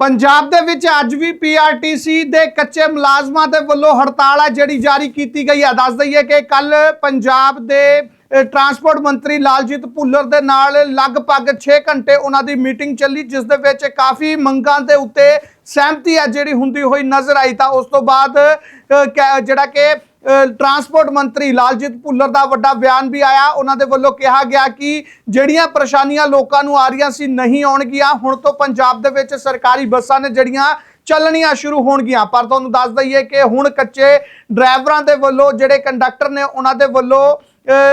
ਪੰਜਾਬ ਦੇ ਵਿੱਚ ਅੱਜ ਵੀ ਪੀਆਰਟੀਸੀ ਦੇ ਕੱਚੇ ਮੁਲਾਜ਼ਮਾਂ ਦੇ ਵੱਲੋਂ ਹੜਤਾਲ ਹੈ ਜਿਹੜੀ ਜਾਰੀ ਕੀਤੀ ਗਈ ਹੈ ਦੱਸ ਦਈਏ ਕਿ ਕੱਲ ਪੰਜਾਬ ਦੇ ਟਰਾਂਸਪੋਰਟ ਮੰਤਰੀ ਲਾਲਜੀਤ ਭੁੱਲਰ ਦੇ ਨਾਲ ਲਗਭਗ 6 ਘੰਟੇ ਉਹਨਾਂ ਦੀ ਮੀਟਿੰਗ ਚੱਲੀ, ਜਿਸ ਦੇ ਵਿੱਚ ਕਾਫੀ ਮੰਗਾਂ ਦੇ ਉੱਤੇ ਸਹਿਮਤੀ ਹੈ ਜਿਹੜੀ ਹੁੰਦੀ ਹੋਈ ਨਜ਼ਰ ਆਈ। ਤਾਂ ਉਸ ਤੋਂ ਬਾਅਦ ਕੈ- ਜਿਹੜਾ ਕਿ ਟਰਾਂਸਪੋਰਟ ਮੰਤਰੀ ਲਾਲਜੀਤ ਭੁੱਲਰ ਦਾ ਵੱਡਾ ਬਿਆਨ ਵੀ ਆਇਆ। ਉਹਨਾਂ ਦੇ ਵੱਲੋਂ ਕਿਹਾ ਗਿਆ ਕਿ ਜਿਹੜੀਆਂ ਪਰੇਸ਼ਾਨੀਆਂ ਲੋਕਾਂ ਨੂੰ ਆ ਰਹੀਆਂ ਸੀ, ਨਹੀਂ ਆਉਣਗੀਆਂ। ਹੁਣ ਤੋਂ ਪੰਜਾਬ ਦੇ ਵਿੱਚ ਸਰਕਾਰੀ ਬੱਸਾਂ ਨੇ ਜਿਹੜੀਆਂ ਚੱਲਣੀਆਂ ਸ਼ੁਰੂ ਹੋਣਗੀਆਂ। ਪਰ ਤੁਹਾਨੂੰ ਦੱਸ ਦਈਏ ਕਿ ਹੁਣ ਕੱਚੇ ਡਰਾਈਵਰਾਂ ਦੇ ਵੱਲੋਂ ਜਿਹੜੇ ਕੰਡਕਟਰ ਨੇ, ਉਹਨਾਂ ਦੇ ਵੱਲੋਂ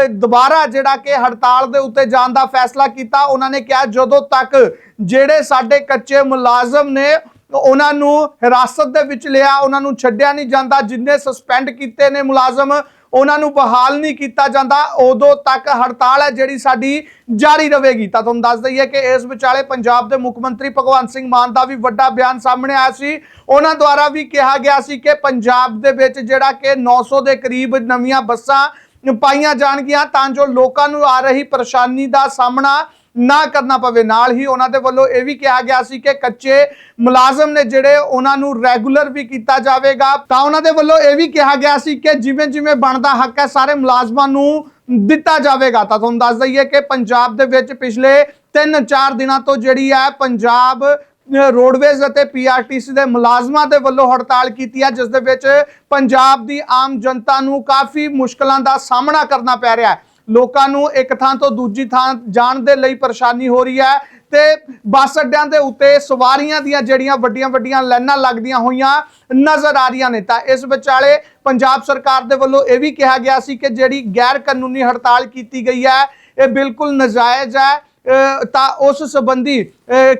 ਦੁਬਾਰਾ ਜਿਹੜਾ ਕਿ ਹੜਤਾਲ ਦੇ ਉੱਤੇ ਜਾਣ ਦਾ ਫੈਸਲਾ ਕੀਤਾ। ਉਹਨਾਂ ਨੇ ਕਿਹਾ, ਜਦੋਂ ਤੱਕ ਜਿਹੜੇ ਸਾਡੇ ਕੱਚੇ ਮੁਲਾਜ਼ਮ ਨੇ ਉਹਨਾਂ ਨੂੰ ਹਿਰਾਸਤ ਦੇ ਵਿੱਚ ਲਿਆ, ਉਹਨਾਂ ਨੂੰ ਛੱਡਿਆ ਨਹੀਂ ਜਾਂਦਾ, ਜਿੰਨੇ ਸਸਪੈਂਡ ਕੀਤੇ ਨੇ ਮੁਲਾਜ਼ਮ, ਉਹਨਾਂ ਨੂੰ ਬਹਾਲ ਨਹੀਂ ਕੀਤਾ ਜਾਂਦਾ। ਉਦੋਂ ਤੱਕ ਹੜਤਾਲ ਹੈ ਜਿਹੜੀ ਸਾਡੀ ਜਾਰੀ ਰਹੇਗੀ। ਤਾਂ ਤੁਹਾਨੂੰ ਦੱਸ ਦਈਏ ਕਿ ਇਸ ਵਿਚਾਲੇ ਪੰਜਾਬ ਦੇ ਮੁੱਖ ਮੰਤਰੀ ਭਗਵੰਤ ਸਿੰਘ ਮਾਨ ਦਾ ਵੀ ਵੱਡਾ ਬਿਆਨ ਸਾਹਮਣੇ ਆਇਆ ਸੀ। ਉਹਨਾਂ ਦੁਆਰਾ ਵੀ ਕਿਹਾ ਗਿਆ ਸੀ ਕਿ ਪੰਜਾਬ ਦੇ ਵਿੱਚ ਜਿਹੜਾ ਕਿ 900 ਦੇ ਕਰੀਬ ਨਵੀਆਂ ਬੱਸਾਂ ਪਾਈਆਂ ਜਾਣਗੀਆਂ ਤਾਂ ਜੋ ਲੋਕਾਂ ਨੂੰ ਆ ਰਹੀ ਪਰੇਸ਼ਾਨੀ ਦਾ ਸਾਹਮਣਾ ਨਾ ਕਰਨਾ ਪਵੇ। ਨਾਲ ਹੀ ਉਹਨਾਂ ਦੇ ਵੱਲੋਂ ਇਹ ਵੀ ਕਿਹਾ ਗਿਆ ਸੀ ਕਿ ਕੱਚੇ ਮੁਲਾਜ਼ਮ ਨੇ ਜਿਹੜੇ ਉਹਨਾਂ ਨੂੰ ਰੈਗੂਲਰ ਵੀ ਕੀਤਾ ਜਾਵੇਗਾ। ਤਾਂ ਉਹਨਾਂ ਦੇ ਵੱਲੋਂ ਇਹ ਵੀ ਕਿਹਾ ਗਿਆ ਸੀ ਕਿ ਜਿਵੇਂ ਜਿਵੇਂ ਬਣਦਾ ਹੱਕ ਹੈ, ਸਾਰੇ ਮੁਲਾਜ਼ਮਾਂ ਨੂੰ ਦਿੱਤਾ ਜਾਵੇਗਾ। ਤਾਂ ਤੁਹਾਨੂੰ ਦੱਸ ਦਈਏ ਕਿ ਪੰਜਾਬ ਦੇ ਵਿੱਚ ਪਿਛਲੇ 3-4 ਦਿਨਾਂ ਤੋਂ ਜਿਹੜੀ ਹੈ, ਪੰਜਾਬ ਰੋਡਵੇਜ਼ ਅਤੇ ਪੀਆਰਟੀਸੀ ਦੇ ਮੁਲਾਜ਼ਮਾਂ ਦੇ ਵੱਲੋਂ ਹੜਤਾਲ ਕੀਤੀ ਹੈ ਜਿਸ ਦੇ ਵਿੱਚ ਪੰਜਾਬ ਦੀ ਆਮ ਜਨਤਾ ਨੂੰ ਕਾਫੀ ਮੁਸ਼ਕਲਾਂ ਦਾ ਸਾਹਮਣਾ ਕਰਨਾ ਪੈ ਰਿਹਾ ਹੈ। ਲੋਕਾਂ ਨੂੰ ਇੱਕ ਥਾਂ ਤੋਂ ਦੂਜੀ ਥਾਂ ਜਾਣ ਦੇ ਲਈ ਪਰੇਸ਼ਾਨੀ ਹੋ ਰਹੀ ਹੈ ਤੇ ਬੱਸ ਅੱਡਿਆਂ ਦੇ ਉੱਤੇ ਸਵਾਰੀਆਂ ਦੀਆਂ ਜਿਹੜੀਆਂ ਵੱਡੀਆਂ ਵੱਡੀਆਂ ਲਾਈਨਾਂ ਲੱਗਦੀਆਂ ਹੋਈਆਂ ਨਜ਼ਰ ਆ ਰਹੀਆਂ ਨੇ। ਤਾਂ ਇਸ ਵਿਚਾਲੇ ਪੰਜਾਬ ਸਰਕਾਰ ਦੇ ਵੱਲੋਂ ਇਹ ਵੀ ਕਿਹਾ ਗਿਆ ਸੀ ਕਿ ਜਿਹੜੀ ਗੈਰ ਕਾਨੂੰਨੀ ਹੜਤਾਲ ਕੀਤੀ ਗਈ ਹੈ, ਇਹ ਬਿਲਕੁਲ ਨਜਾਇਜ਼ ਹੈ। ਤਾਂ ਉਸ ਸੰਬੰਧੀ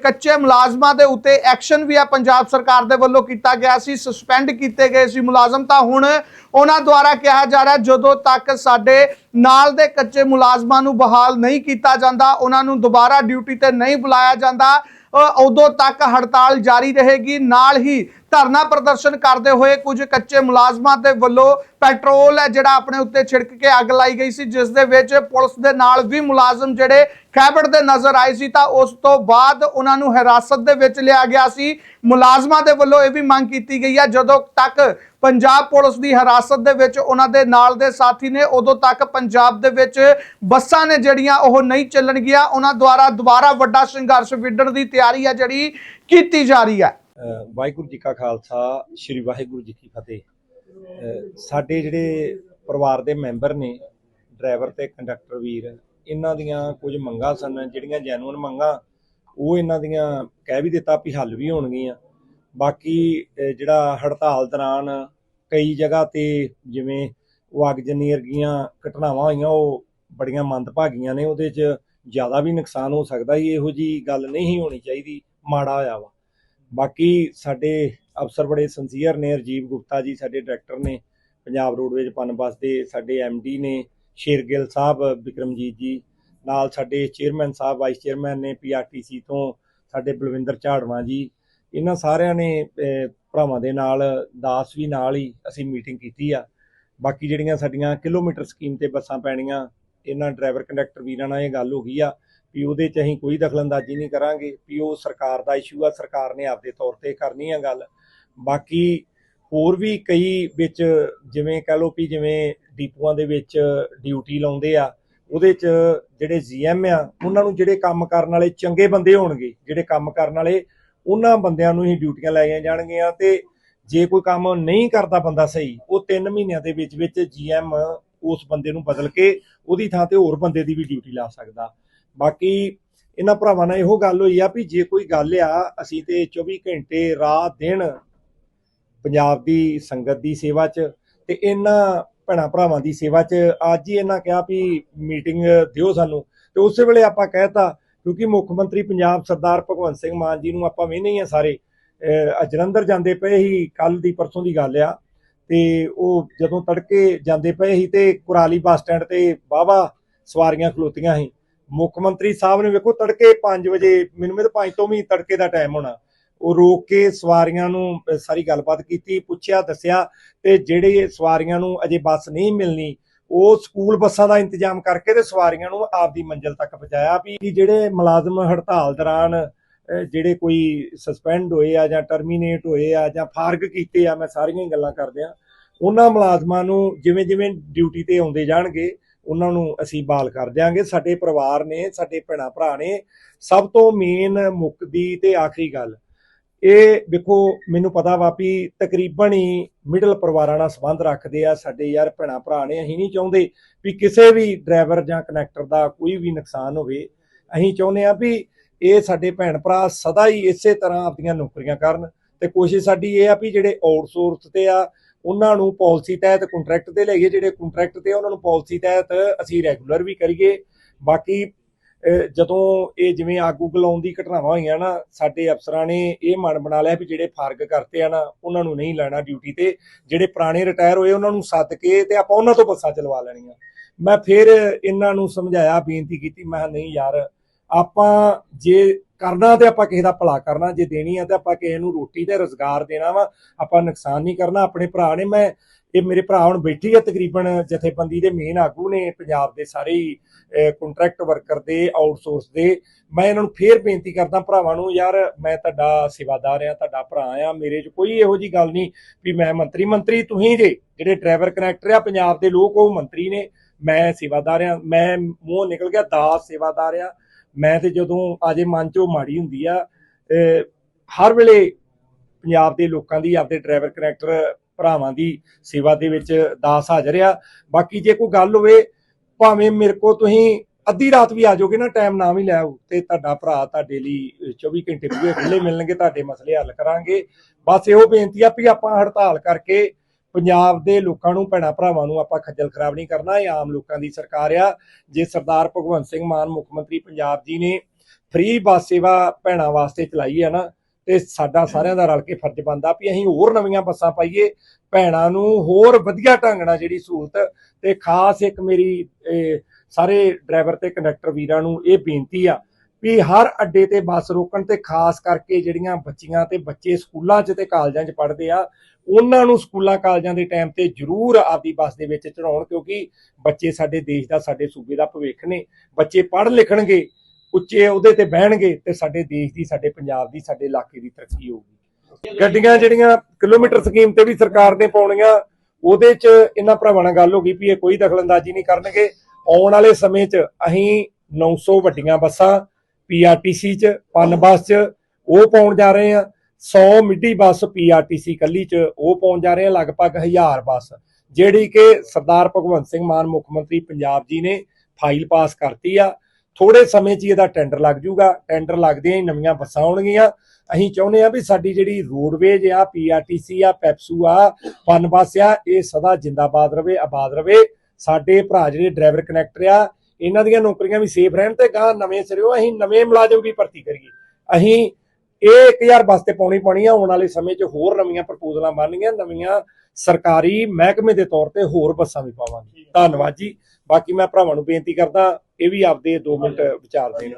ਕੱਚੇ ਮੁਲਾਜ਼ਮਾਂ ਦੇ ਉੱਤੇ ਐਕਸ਼ਨ ਵੀ ਆ ਪੰਜਾਬ ਸਰਕਾਰ ਦੇ ਵੱਲੋਂ ਕੀਤਾ ਗਿਆ ਸੀ ਸਸਪੈਂਡ ਕੀਤੇ ਗਏ ਸੀ ਮੁਲਾਜ਼ਮ। ਤਾਂ ਹੁਣ ਉਹਨਾਂ ਦੁਆਰਾ ਕਿਹਾ ਜਾ ਰਿਹਾ, ਜਦੋਂ ਤੱਕ ਸਾਡੇ ਨਾਲ ਦੇ ਕੱਚੇ ਮੁਲਾਜ਼ਮਾਂ ਨੂੰ ਬਹਾਲ ਨਹੀਂ ਕੀਤਾ ਜਾਂਦਾ, ਉਹਨਾਂ ਨੂੰ ਦੁਬਾਰਾ ਡਿਊਟੀ ਤੇ ਨਹੀਂ ਬੁਲਾਇਆ ਜਾਂਦਾ ਉਦੋਂ ਤੱਕ ਹੜਤਾਲ ਜਾਰੀ ਰਹੇਗੀ। ਨਾਲ ਹੀ ਧਰਨਾ ਪ੍ਰਦਰਸ਼ਨ ਕਰਦੇ ਹੋਏ ਕੁਝ ਕੱਚੇ ਮੁਲਾਜ਼ਮਾਂ ਦੇ ਵੱਲੋਂ ਪੈਟਰੋਲ ਹੈ ਜਿਹੜਾ ਆਪਣੇ ਉੱਤੇ ਛਿੜਕ ਕੇ ਅੱਗ ਲਾਈ ਗਈ ਸੀ, ਜਿਸ ਦੇ ਵਿੱਚ ਪੁਲਿਸ ਦੇ ਨਾਲ ਵੀ ਮੁਲਾਜ਼ਮ ਜਿਹੜੇ ਖੈਬੜ ਦੇ ਨਜ਼ਰ ਆਏ ਸੀ, ਤਾਂ ਉਸ ਤੋਂ ਬਾਅਦ ਉਹਨਾਂ ਨੂੰ ਹਿਰਾਸਤ ਦੇ ਵਿੱਚ ਲਿਆ ਗਿਆ ਸੀ। ਮੁਲਾਜ਼ਮਾਂ ਦੇ ਵੱਲੋਂ ਇਹ ਵੀ ਮੰਗ ਕੀਤੀ ਗਈ ਹੈ, ਜਦੋਂ ਤੱਕ ਪੰਜਾਬ ਪੁਲਿਸ ਦੀ ਹਿਰਾਸਤ ਦੇ ਵਿੱਚ ਉਹਨਾਂ ਦੇ ਨਾਲ ਦੇ ਸਾਥੀ ਨੇ ਉਦੋਂ ਤੱਕ ਪੰਜਾਬ ਦੇ ਵਿੱਚ ਬੱਸਾਂ ਨੇ ਜਿਹੜੀਆਂ ਉਹ ਨਹੀਂ ਚੱਲਣਗੀਆਂ ਉਹਨਾਂ ਦੁਆਰਾ ਦੁਬਾਰਾ ਵੱਡਾ ਸੰਘਰਸ਼ ਵਿੱਢਣ ਦੀ ਤਿਆਰੀ ਹੈ ਜਿਹੜੀ ਕੀਤੀ ਜਾ ਰਹੀ ਹੈ ਵਾਹਿਗੁਰੂ ਜੀ ਕਾ ਖਾਲਸਾ, ਸ੍ਰੀ ਵਾਹਿਗੁਰੂ ਜੀ ਕੀ ਫਤਿਹ। ਸਾਡੇ ਜਿਹੜੇ ਪਰਿਵਾਰ ਦੇ ਮੈਂਬਰ ਨੇ, ਡਰਾਈਵਰ ਤੇ ਕੰਡਕਟਰ ਵੀਰ, ਇਹਨਾਂ ਦੀਆਂ ਕੁਝ ਮੰਗਾਂ ਸਨ, ਜਿਹੜੀਆਂ ਜੈਨੂਇਨ ਮੰਗਾਂ, ਉਹ ਇਹਨਾਂ ਦੀਆਂ ਕਹਿ ਵੀ ਦਿੱਤਾ ਵੀ ਹੱਲ ਵੀ ਹੋਣਗੀਆਂ। ਬਾਕੀ ਜਿਹੜਾ ਹੜਤਾਲ ਦੌਰਾਨ ਕਈ ਜਗ੍ਹਾ ਤੇ ਜਿਵੇਂ ਉਹ ਅਗਜਨੀ ਵਰਗੀਆਂ ਘਟਨਾਵਾਂ ਹੋਈਆਂ, ਉਹ ਬੜੀਆਂ ਮੰਦਭਾਗੀਆਂ ਨੇ, ਉਹਦੇ 'ਚ ਜ਼ਿਆਦਾ ਵੀ ਨੁਕਸਾਨ ਹੋ ਸਕਦਾ ਜੀ ਇਹੋ ਜੀ ਗੱਲ ਨਹੀਂ ਹੋਣੀ ਚਾਹੀਦੀ, ਮਾੜਾ ਹੋਇਆ ਵਾ। ਬਾਕੀ ਸਾਡੇ ਅਫਸਰ ਬੜੇ ਸੰਸੀਅਰ ਨੇ, ਰਜੀਵ ਗੁਪਤਾ ਜੀ ਸਾਡੇ ਡਾਇਰੈਕਟਰ ਨੇ, ਪੰਜਾਬ ਰੋਡਵੇਜ਼ ਪਨ ਬੱਸ ਦੇ ਸਾਡੇ ਐਮਡੀ ਨੇ ਸ਼ੇਰਗਿੱਲ ਸਾਹਿਬ ਵਿਕਰਮਜੀਤ ਜੀ, ਨਾਲ ਸਾਡੇ ਚੇਅਰਮੈਨ ਸਾਹਿਬ ਵਾਈਸ ਚੇਅਰਮੈਨ ਨੇ ਪੀਆਰਟੀਸੀ ਤੋਂ ਸਾਡੇ ਬਲਵਿੰਦਰ ਝਾੜਵਾ ਜੀ ਇਹਨਾਂ ਸਾਰਿਆਂ ਨੇ ਭਰਾਵਾਂ ਦੇ ਨਾਲ, ਦਾਸ ਵੀ ਨਾਲ ਹੀ ਅਸੀਂ ਮੀਟਿੰਗ ਕੀਤੀ ਆ। ਬਾਕੀ ਜਿਹੜੀਆਂ ਸਾਡੀਆਂ ਕਿਲੋਮੀਟਰ ਸਕੀਮ ਤੇ ਬੱਸਾਂ ਪੈਣੀਆਂ, ਇਹਨਾਂ ਡਰਾਈਵਰ ਕੰਡਕਟਰ ਵੀਰਾਂ ਨਾਲ ਇਹ ਗੱਲ ਹੋ ਗਈ ਆ ਵੀ ਉਹਦੇ 'ਚ ਅਸੀਂ ਕੋਈ ਦਖਲਅੰਦਾਜ਼ੀ ਨਹੀਂ ਕਰਾਂਗੇ, ਵੀ ਉਹ ਸਰਕਾਰ ਦਾ ਇਸ਼ੂ ਆ, ਸਰਕਾਰ ਨੇ ਆਪਦੇ ਤੌਰ ਤੇ ਕਰਨੀ ਆ ਗੱਲ। ਬਾਕੀ ਹੋਰ ਵੀ ਕਈ ਵਿੱਚ ਜਿਵੇਂ ਕਹ ਲਓ ਵੀ ਜਿਵੇਂ ਡੀਪੂਆਂ ਦੇ ਵਿੱਚ ਡਿਊਟੀ ਲਾਉਂਦੇ ਆ, ਉਹਦੇ 'ਚ ਜਿਹੜੇ ਜੀਐਮ ਆ, ਉਹਨਾਂ ਨੂੰ ਜਿਹੜੇ ਕੰਮ ਕਰਨ ਵਾਲੇ ਚੰਗੇ ਬੰਦੇ ਹੋਣਗੇ, ਜਿਹੜੇ ਕੰਮ ਕਰਨ ਵਾਲੇ ਉਹਨਾਂ ਬੰਦਿਆਂ ਨੂੰ ਹੀ ਡਿਊਟੀਆਂ ਲਾਈਆਂ ਜਾਣਗੀਆਂ ਤੇ ਜੇ ਕੋਈ ਕੰਮ ਨਹੀਂ ਕਰਦਾ ਬੰਦਾ ਸਹੀ, ਉਹ 3 ਮਹੀਨਿਆਂ ਦੇ ਵਿੱਚ ਵਿੱਚ ਜੀਐਮ ਉਸ ਬੰਦੇ ਨੂੰ ਬਦਲ ਕੇ ਉਹਦੀ ਥਾਂ ਤੇ ਹੋਰ ਬੰਦੇ ਦੀ ਵੀ ਡਿਊਟੀ ਲਾ ਸਕਦਾ। ਬਾਕੀ ਇਹਨਾਂ ਭਰਾਵਾਂ ਨਾਲ ਇਹੋ ਗੱਲ ਹੋਈ ਆ ਵੀ ਜੇ ਕੋਈ ਗੱਲ ਆ, ਅਸੀਂ ਤੇ 24 ਘੰਟੇ ਰਾਤ ਦਿਨ ਪੰਜਾਬ ਦੀ ਸੰਗਤ ਦੀ ਸੇਵਾ 'ਚ ਤੇ ਇਹਨਾਂ ਭੈਣਾਂ ਭਰਾਵਾਂ ਦੀ ਸੇਵਾ 'ਚ ਅੱਜ ਹੀ ਇਹਨਾਂ ਕਿਹਾ ਵੀ ਮੀਟਿੰਗ ਦਿਓ ਸਾਨੂੰ। ਤੇ ਉਸੇ ਵੇਲੇ ਆਪਾਂ ਕਹਿਤਾ ਕਿਉਂਕਿ ਮੁੱਖ ਮੰਤਰੀ ਪੰਜਾਬ ਸਰਦਾਰ ਭਗਵੰਤ ਸਿੰਘ ਮਾਨ ਜੀ ਨੂੰ ਆਪਾਂ ਵੇਖਦੇ ਹੀ ਆ ਸਾਰੇ। ਅਹ ਜਲੰਧਰ ਜਾਂਦੇ ਪਏ ਸੀ ਕੱਲ ਦੀ ਪਰਸੋਂ ਦੀ ਗੱਲ ਆ। ਤੇ ਉਹ ਜਦੋਂ ਤੜਕੇ ਜਾਂਦੇ ਪਏ ਸੀ ਤੇ ਕੁਰਾਲੀ ਬੱਸ ਸਟੈਂਡ ਤੇ ਵਾਹਵਾ ਸਵਾਰੀਆਂ ਖਲੋਤੀਆਂ ਸੀ। ਮੁੱਖ ਮੰਤਰੀ ਸਾਹਿਬ ਨੇ ਵੇਖੋ ਤੜਕੇ 5 ਵਜੇ, ਮੈਨੂੰ ਮੇਰੇ 5 ਤੋਂ ਵੀ ਤੜਕੇ ਦਾ ਟਾਈਮ ਹੋਣਾ। ਉਹ ਰੋਕ ਕੇ ਸਵਾਰੀਆਂ ਨੂੰ ਸਾਰੀ ਗੱਲਬਾਤ ਕੀਤੀ, ਪੁੱਛਿਆ, ਦੱਸਿਆ ਤੇ ਜਿਹੜੇ ਸਵਾਰੀਆਂ ਨੂੰ ਅਜੇ ਬੱਸ ਨਹੀਂ ਮਿਲਣੀ ਉਹ ਸਕੂਲ ਬੱਸਾਂ ਦਾ ਇੰਤਜ਼ਾਮ ਕਰਕੇ ਤੇ ਸਵਾਰੀਆਂ ਨੂੰ ਆਪਦੀ ਮੰਜ਼ਿਲ ਤੱਕ ਪਹੁੰਚਾਇਆ ਵੀ ਜਿਹੜੇ ਮੁਲਾਜ਼ਮ ਹੜਤਾਲ ਦੌਰਾਨ ਜਿਹੜੇ ਕੋਈ ਸਸਪੈਂਡ ਹੋਏ ਆ ਜਾਂ ਟਰਮੀਨੇਟ ਹੋਏ ਆ ਜਾਂ ਫਾਰਗ ਕੀਤੇ ਆ, ਮੈਂ ਸਾਰੀਆਂ ਹੀ ਗੱਲਾਂ ਕਰਦੇ ਆ ਉਹਨਾਂ ਮੁਲਾਜ਼ਮਾਂ ਨੂੰ ਜਿਵੇਂ ਜਿਵੇਂ ਡਿਊਟੀ ਤੇ ਆਉਂਦੇ ਜਾਣਗੇ, ਉਹਨਾਂ ਨੂੰ ਅਸੀਂ ਬਾਲ ਕਰ ਦਿਆਂਗੇ। ਸਾਡੇ ਪਰਿਵਾਰ ਨੇ, ਸਾਡੇ ਭੈਣਾਂ ਭਰਾ ਨੇ, ਸਭ ਤੋਂ ਮੇਨ ਮੁੱਕਦੀ ਤੇ ਆਖਰੀ ਗੱਲ ਇਹ ਵੇਖੋ ਮੈਨੂੰ ਪਤਾ ਵਾ ਵੀ ਤਕਰੀਬਨ ਹੀ ਮਿਡਲ ਪਰਿਵਾਰਾਂ ਨਾਲ ਸੰਬੰਧ ਰੱਖਦੇ ਆ ਸਾਡੇ ਯਾਰ ਭੈਣਾਂ ਭਰਾ ਨੇ ਅਸੀਂ ਨਹੀਂ ਚਾਹੁੰਦੇ ਵੀ ਕਿਸੇ ਵੀ ਡਰਾਈਵਰ ਜਾਂ ਕਨੈਕਟਰ ਦਾ ਕੋਈ ਵੀ ਨੁਕਸਾਨ ਹੋਵੇ। ਅਸੀਂ ਚਾਹੁੰਦੇ ਆ ਵੀ ਇਹ ਸਾਡੇ ਭੈਣ ਭਰਾ ਸਦਾ ਹੀ ਇਸੇ ਤਰ੍ਹਾਂ ਆਪਣੀਆਂ ਨੌਕਰੀਆਂ ਕਰਨ ਤੇ ਕੋਸ਼ਿਸ਼ ਸਾਡੀ ਇਹ ਆ ਵੀ ਜਿਹੜੇ ਆਊਟਸੋਰਸ ਤੇ ਆ ਉਹਨਾਂ ਨੂੰ ਪਾਲਿਸੀ ਤਹਿਤ ਕੰਟਰੈਕਟ ਤੇ ਲਈਏ ਜਿਹੜੇ ਕੰਟਰੈਕਟ ਤੇ ਆ, ਉਹਨਾਂ ਨੂੰ ਪਾਲਿਸੀ ਤਹਿਤ ਅਸੀਂ ਰੈਗੂਲਰ ਵੀ ਕਰੀਏ। ਬਾਕੀ ਜਦੋਂ ਇਹ ਜਿਵੇਂ ਆਗੂ ਗਲਾਉਣ ਦੀ ਘਟਨਾਵਾਂ ਹੋਈਆਂ ਨਾ, ਸਾਡੇ ਅਫਸਰਾਂ ਨੇ ਇਹ ਮਨ ਬਣਾ ਲਿਆ ਵੀ ਜਿਹੜੇ ਫਾਰਗ ਕਰਤੇ ਆ ਨਾ, ਉਹਨਾਂ ਨੂੰ ਨਹੀਂ ਲੈਣਾ ਡਿਊਟੀ ਤੇ। ਜਿਹੜੇ ਪੁਰਾਣੇ ਰਿਟਾਇਰ ਹੋਏ, ਉਹਨਾਂ ਨੂੰ ਸੱਦ ਕੇ ਤੇ ਆਪਾਂ ਉਹਨਾਂ ਤੋਂ ਬੱਸਾਂ ਚਲਵਾ ਲੈਣੀਆਂ। ਮੈਂ ਫਿਰ ਇਹਨਾਂ ਨੂੰ ਸਮਝਾਇਆ, ਬੇਨਤੀ ਕੀਤੀ, ਮੈਂ ਕਿਹਾ, ਨਹੀਂ ਯਾਰ, ਆਪਾਂ ਜੇ ਕਰਨਾ ਤੇ ਆਪਾਂ ਕਿਸੇ ਦਾ ਭਲਾ ਕਰਨਾ, ਜੇ ਦੇਣੀ ਆ ਤੇ ਆਪਾਂ ਕਿਸੇ ਨੂੰ ਰੋਟੀ ਤੇ ਰੋਜ਼ਗਾਰ ਦੇਣਾ ਵਾ, ਆਪਾਂ ਨੁਕਸਾਨ ਨਹੀਂ ਕਰਨਾ, ਆਪਣੇ ਭਰਾ ਨੇ, ਮੈਂ, ਇਹ ਮੇਰੇ ਭਰਾ ਹੁਣ ਬੈਠੀ ਆ ਤਕਰੀਬਨ ਜਥੇਬੰਦੀ ਦੇ ਮੇਨ ਆਗੂ ਨੇ ਪੰਜਾਬ ਦੇ ਸਾਰੇ ਹੀ ਕੰਟਰੈਕਟ ਵਰਕਰ ਦੇ ਆਊਟਸੋਰਸ ਦੇ, ਮੈਂ ਇਹਨਾਂ ਨੂੰ ਫੇਰ ਬੇਨਤੀ ਕਰਦਾ ਭਰਾਵਾਂ ਨੂੰ, ਯਾਰ ਮੈਂ ਤੁਹਾਡਾ ਸੇਵਾਦਾਰ ਆ, ਤੁਹਾਡਾ ਭਰਾ ਆ, ਮੇਰੇ 'ਚ ਕੋਈ ਇਹੋ ਜੀ ਗੱਲ ਨਹੀਂ ਵੀ ਮੈਂ ਮੰਤਰੀ ਮੰਤਰੀ ਤੁਸੀਂ ਜੇ, ਜਿਹੜੇ ਡਰਾਈਵਰ ਕਨੈਕਟਰ ਆ ਪੰਜਾਬ ਦੇ ਲੋਕ ਉਹ ਮੰਤਰੀ ਨੇ, ਮੈਂ ਸੇਵਾਦਾਰ ਆ, ਮੈਂ ਮੂੰਹ ਨਿਕਲ ਗਿਆ, ਦਾਸ ਸੇਵਾਦਾਰ ਆ ਮੈਂ ਤੇ ਜਦੋਂ ਆਜੇ ਮਨ 'ਚੋਂ ਮਾੜੀ ਹੁੰਦੀ ਆ ਹਰ ਵੇਲੇ ਪੰਜਾਬ ਦੇ ਲੋਕਾਂ ਦੀ, ਆਪਦੇ ਡਰਾਈਵਰ ਕਨੈਕਟਰ ਭਰਾਵਾਂ ਦੀ ਸੇਵਾ ਦੇ ਵਿੱਚ ਦਾਸ ਹਾਜ਼ਰ ਆ। ਬਾਕੀ ਜੇ ਕੋਈ ਗੱਲ ਹੋਵੇ, ਭਾਵੇਂ ਮੇਰੇ ਕੋ ਤੁਸੀਂ ਅੱਧੀ ਰਾਤ ਵੀ ਆ ਜਾਓਗੇ ਨਾ ਟਾਈਮ ਨਾ ਵੀ ਲੈ ਤੇ ਤੁਹਾਡਾ ਭਰਾ ਤੁਹਾਡੇ ਲਈ 24 ਘੰਟੇ ਪੂਰੇ ਖੁੱਲੇ ਮਿਲਣਗੇ, ਤੁਹਾਡੇ ਮਸਲੇ ਹੱਲ ਕਰਾਂਗੇ। ਬਸ ਇਹੋ ਬੇਨਤੀ ਆ ਵੀ ਆਪਾਂ ਹੜਤਾਲ ਕਰਕੇ ਪੰਜਾਬ ਦੇ ਲੋਕਾਂ ਨੂੰ, ਭੈਣਾਂ ਭਰਾਵਾਂ ਨੂੰ ਆਪਾਂ ਖੱਜਲ ਖਰਾਬ ਨਹੀਂ ਕਰਨਾ, ਇਹ ਆਮ ਲੋਕਾਂ ਦੀ ਸਰਕਾਰ ਆ। ਜੇ ਸਰਦਾਰ ਭਗਵੰਤ ਸਿੰਘ ਮਾਨ, ਮੁੱਖ ਮੰਤਰੀ ਪੰਜਾਬ ਜੀ ਨੇ ਫ੍ਰੀ ਬੱਸ ਸੇਵਾ ਭੈਣਾਂ ਵਾਸਤੇ ਚਲਾਈ ਆ ਨਾ, ਤੇ ਸਾਡਾ ਸਾਰਿਆਂ ਦਾ ਰਲ ਕੇ ਫਰਜ਼ ਬਣਦਾ ਵੀ ਅਸੀਂ ਹੋਰ ਨਵੀਆਂ ਬੱਸਾਂ ਪਾਈਏ, ਭੈਣਾਂ ਨੂੰ ਹੋਰ ਵਧੀਆ ਢੰਗ ਨਾਲ ਜਿਹੜੀ ਸਹੂਲਤ, ਤੇ ਖਾਸ ਇੱਕ ਮੇਰੀ ਸਾਰੇ ਡਰਾਈਵਰ ਤੇ ਕੰਡਕਟਰ ਵੀਰਾਂ ਨੂੰ ਇਹ ਬੇਨਤੀ ਆ ਵੀ ਹਰ ਅੱਡੇ ਤੇ ਬੱਸ ਰੋਕਣ ਤੇ ਖਾਸ ਕਰਕੇ ਜਿਹੜੀਆਂ ਬੱਚੀਆਂ ਤੇ ਬੱਚੇ ਸਕੂਲਾਂ 'ਚ ਤੇ ਕਾਲਜਾਂ 'ਚ ਪੜ੍ਹਦੇ ਆ, ਉਹਨਾਂ ਨੂੰ ਸਕੂਲਾਂ ਕਾਲਜਾਂ ਦੇ ਟਾਈਮ ਤੇ ਜ਼ਰੂਰ ਆਪਦੀ ਬੱਸ ਦੇ ਵਿੱਚ ਚੜਾਉਣ ਕਿਉਂਕਿ ਬੱਚੇ ਸਾਡੇ ਦੇਸ਼ ਦਾ, ਸਾਡੇ ਸੂਬੇ ਦਾ ਭਵਿੱਖ ਨੇ। ਬੱਚੇ ਪੜ੍ਹ ਲਿਖਣਗੇ, ਉੱਚੇ ਉਹਦੇ ਤੇ ਬਹਿਣਗੇ ਤੇ ਸਾਡੇ ਦੇਸ਼ ਦੀ, ਸਾਡੇ ਪੰਜਾਬ ਦੀ, ਸਾਡੇ ਇਲਾਕੇ ਦੀ ਤਰੱਕੀ ਹੋਊਗੀ। ਗੱਡੀਆਂ ਜਿਹੜੀਆਂ ਕਿਲੋਮੀਟਰ ਸਕੀਮ ਤੇ ਵੀ ਸਰਕਾਰ ਨੇ ਪਾਉਣੀਆਂ, ਉਹਦੇ 'ਚ ਇਹਨਾਂ ਭਰਾਵਾਂ ਨਾਲ ਗੱਲ ਹੋ ਗਈ ਵੀ ਇਹ ਕੋਈ ਦਖਲਅੰਦਾਜ਼ੀ ਨਹੀਂ ਕਰਨਗੇ। ਆਉਣ ਵਾਲੇ ਸਮੇਂ 'ਚ ਅਸੀਂ 900 ਵੱਡੀਆਂ ਬੱਸਾਂ ਪੀਆਰਟੀਸੀ 'ਚ ਪਨ ਬੱਸ 'ਚ ਉਹ ਪਾਉਣ ਜਾ ਰਹੇ ਆ। 100 ਮਿੱਡੀ ਬੱਸ ਪੀਆਰਟੀਸੀ ਕੱਲੀ 'ਚ ਉਹ ਪਾਉਣ ਜਾ ਰਹੇ ਆ, ਲਗਭਗ 1000 ਬੱਸ। ਜਿਹੜੀ ਕਿ ਸਰਦਾਰ ਭਗਵੰਤ ਸਿੰਘ ਮਾਨ, ਮੁੱਖ ਮੰਤਰੀ ਪੰਜਾਬ ਜੀ ਨੇ ਫਾਈਲ ਪਾਸ ਕਰਤੀ ਆ। ਥੋੜੇ ਸਮੇਂ 'ਚ ਹੀ ਇਹਦਾ ਟੈਂਡਰ ਲੱਗ ਜਾਊਗਾ ਟੈਂਡਰ ਲੱਗਦਿਆਂ ਹੀ ਨਵੀਆਂ ਬੱਸਾਂ ਆਉਣਗੀਆਂ। ਅਸੀਂ ਚਾਹੁੰਦੇ ਆ ਵੀ ਸਾਡੀ ਜਿਹੜੀ ਰੋਡਵੇਜ ਆ ਪੀਆਰਟੀਸੀ ਆ ਪੈਪਸੂ ਆ ਪਨ ਬੱਸ ਆ, ਇਹ ਸਦਾ ਜਿੰਦਾਬਾਦ ਰਵੇ, ਆਬਾਦ ਰਵੇ। ਸਾਡੇ ਭਰਾ ਜਿਹੜੇ ਡਰਾਈਵਰ ਕਨੈਕਟਰ ਆ ਇਹਨਾਂ ਦੀਆਂ ਨੌਕਰੀਆਂ ਵੀ ਸੇਫ ਰਹਿਣ ਤੇ ਗਾਂ ਨਵੇਂ ਸਿਰਿਓ ਅਸੀਂ ਨਵੇਂ ਮੁਲਾਜ਼ਮ ਵੀ ਭਰਤੀ ਕਰੀਏ। ਅਸੀਂ ਇਹ 1000 ਬੱਸ ਤੇ ਪਾਉਣੀ ਆ ਆਉਣ ਵਾਲੇ ਸਮੇਂ 'ਚ ਹੋਰ ਨਵੀਆਂ ਪ੍ਰਪੋਜ਼ਲਾਂ ਬਣਨਗੀਆਂ ਨਵੀਆਂ ਸਰਕਾਰੀ ਮਹਿਕਮੇ ਦੇ ਤੌਰ ਤੇ ਹੋਰ ਬੱਸਾਂ ਵੀ ਪਾਵਾਂਗੇ। ਧੰਨਵਾਦ ਜੀ। ਬਾਕੀ ਮੈਂ ਭਰਾਵਾਂ ਨੂੰ ਬੇਨਤੀ ਕਰਦਾ ਇਹ ਵੀ ਆਪਦੇ 2 ਮਿੰਟ ਵਿਚਾਰ ਦੇਣ।